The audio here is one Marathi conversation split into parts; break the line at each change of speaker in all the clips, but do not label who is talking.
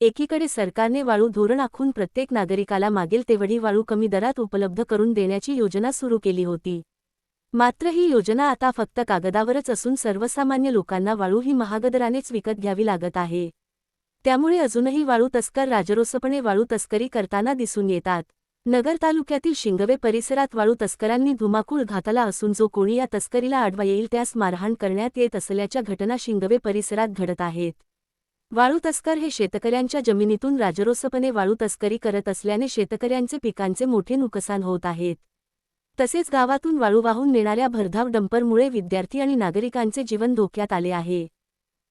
एकीकडे सरकारने वाळू धोरण आखून प्रत्येक नागरिकाला मागेल तेवढी वाळू कमी दरात उपलब्ध करून देण्याची योजना सुरू केली होती. मात्र ही योजना आता फक्त कागदावरच असून सर्वसामान्य लोकांना वाळू ही महागदरानेच विकत घ्यावी लागत आहे. त्यामुळे अजूनही वाळू तस्कर राजरोसपणे वाळू तस्करी करताना दिसून येतात. नगर तालुक्यातील शिंगवे परिसरात वाळू तस्करांनी धुमाकूळ घातला असून जो कोणी या तस्करीला आडवा येईल त्यास मारहाण करण्यात येत असल्याच्या घटना शिंगवे परिसरात घडत आहेत. वाळू तस्कर हे शेतकऱ्यांच्या जमिनीतून राजरोसपणे वाळू तस्करी करत असल्याने शेतकऱ्यांचे पिकांचे मोठे नुकसान होत आहेत. तसेच गावातून वाळू वाहून नेणाऱ्या भरधाव डंपरमुळे विद्यार्थी आणि नागरिकांचे जीवन धोक्यात आले आहे.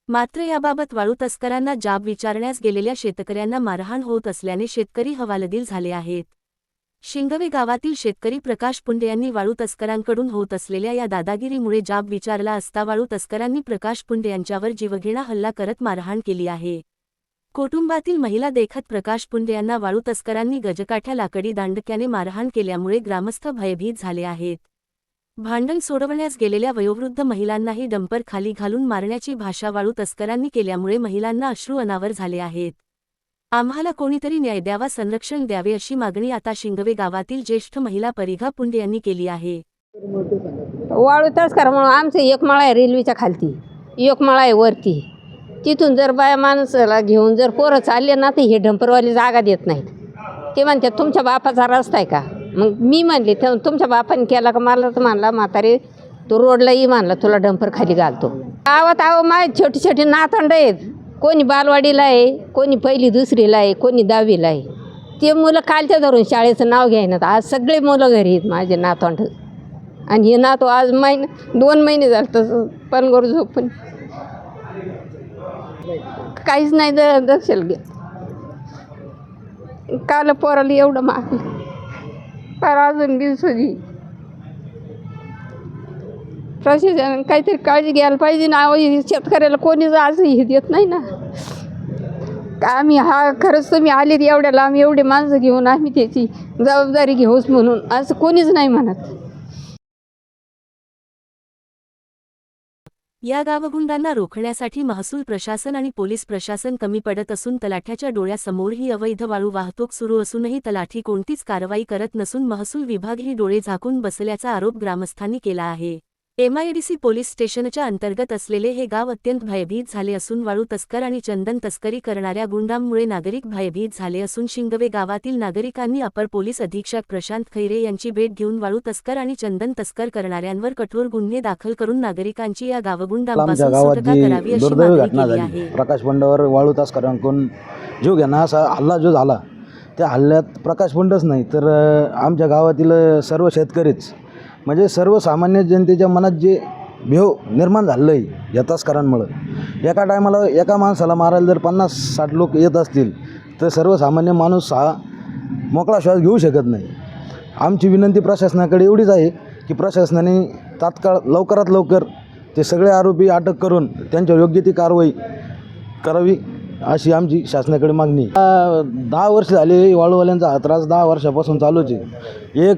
मात्र याबाबत वाळू तस्करांना जाब विचारण्यास गेलेल्या शेतकऱ्यांना मारहाण होत असल्याने शेतकरी हवालदिल झाले आहेत. शिंगवे गावातील शेतकरी प्रकाश पुंडे यांनी वाळू तस्करांकडून होत असलेल्या या दादागिरीमुळे जाब विचारला असता वाळू तस्करांनी प्रकाश पुंडे यांच्यावर जीवघेणा हल्ला करत मारहाण केली आहे. कुटुंबातील महिला देखत प्रकाश पुंडे यांना वाळू तस्करांनी गजकाठ्या लाकडी दांडक्याने मारहाण केल्यामुळे ग्रामस्थ भयभीत झाले आहेत. भांडण सोडवण्यास गेलेल्या वयोवृद्ध महिलांनाही डंपर खाली घालून मारण्याची भाषा वाळू तस्करांनी केल्यामुळे महिलांना अश्रू अनावर झाले आहेत. आम्हाला कोणीतरी न्याय द्यावा संरक्षण द्यावे अशी मागणी आता शिंगवे गावातील ज्येष्ठ महिला परिघा पुंडे यांनी केली आहे.
वाळू तस्कर म्हणून आमचं एक माळा आहे रेल्वेच्या खालती. एक माळा आहे वरती. तिथून जर बाया माणसाला घेऊन जर पोरं चालले ना तर हे ढंपरवाली जागा देत नाहीत. ते म्हणतात तुमच्या बापाचा रस्ता आहे का? मग मी म्हणले तुमच्या बापाने केला का? मला तर म्हणला म्हातारे तो रोडलाही म्हणला तुला डंपर खाली घालतो. गावात आहो माय छोटी छोटी नातंड आहेत. कोणी बालवाडीला आहे कोणी पहिली दुसरीला आहे कोणी दहावीला आहे. ते मुलं कालच्या धरून शाळेचं नाव घ्यायनात आज सगळे मुलं घरी आहेत माझे नातवंड. आणि हे नातो आज महिने दोन महिने झाले तसं पनगोर झोपून. काहीच नाही द दक्षल घे. काल पोराला एवढं मागलं फार अजून दिवसाची प्रशासन काहीतरी काळजी घ्यायला पाहिजे ना अहो, शेतकऱ्याला कोणीच आज हे देत नाही ना. का आम्ही हा खरंच तुम्ही आले एवढ्या लांब एवढे माणसं घेऊन आम्ही त्याची जबाबदारी घेऊच म्हणून असं कोणीच नाही म्हणत.
या गावगुंडांना रोखण्यासाठी महसूल प्रशासन आणि पोलीस प्रशासन कमी पडत असून तलाठ्याच्या डोळ्यासमोर ही अवैध वाळू वाहतूक सुरू असूनही तलाठी कोणतीच कारवाई करत नसून महसूल विभाग ही डोळे झाकून बसल्याचा आरोप ग्रामस्थांनी केला आहे. एमआयडीसी पोलीस स्टेशनच्या अंतर्गत असलेले हे गाव अत्यंत भयभीत झाले असून वाळू तस्कर आणि चंदन तस्करी करणाऱ्या गुंडांमुळे नागरिक भयभीत झाले असून शिंगवे गावातील नागरिकांनी अपर पोलीस अधीक्षक प्रशांत खैरे यांची भेट घेऊन वाळू तस्कर आणि चंदन तस्कर करणाऱ्यांवर कठोर गुन्हे दाखल करून नागरिकांची या गावगुंडांपासून सुटका करावी अशी मागणी केली आहे.
प्रकाश पंडावर वाळू तासकरांकडून जीव घेणं असा हल्ला जो झाला त्या हल्ल्यात प्रकाश पंडच नाही तर आमच्या गावातील सर्व शेतकरीच म्हणजे सर्वसामान्य जनतेच्या मनात जे भेव निर्माण झालं आहे या तस्करांमुळं. एका टायमाला एका माणसाला मारायला जर पन्नास साठ लोक येत असतील तर सर्वसामान्य माणूस हा मोकळा श्वास घेऊ शकत नाही. आमची विनंती प्रशासनाकडे एवढीच आहे की प्रशासनाने तात्काळ लवकरात लवकर ते सगळे आरोपी अटक करून त्यांच्यावर योग्य ती कारवाई करावी अशी आमची शासनाकडे मागणी दहा वर्ष झाले वाळूवाल्यांचा हा त्रास दहा वर्षापासून चालूच आहे. एक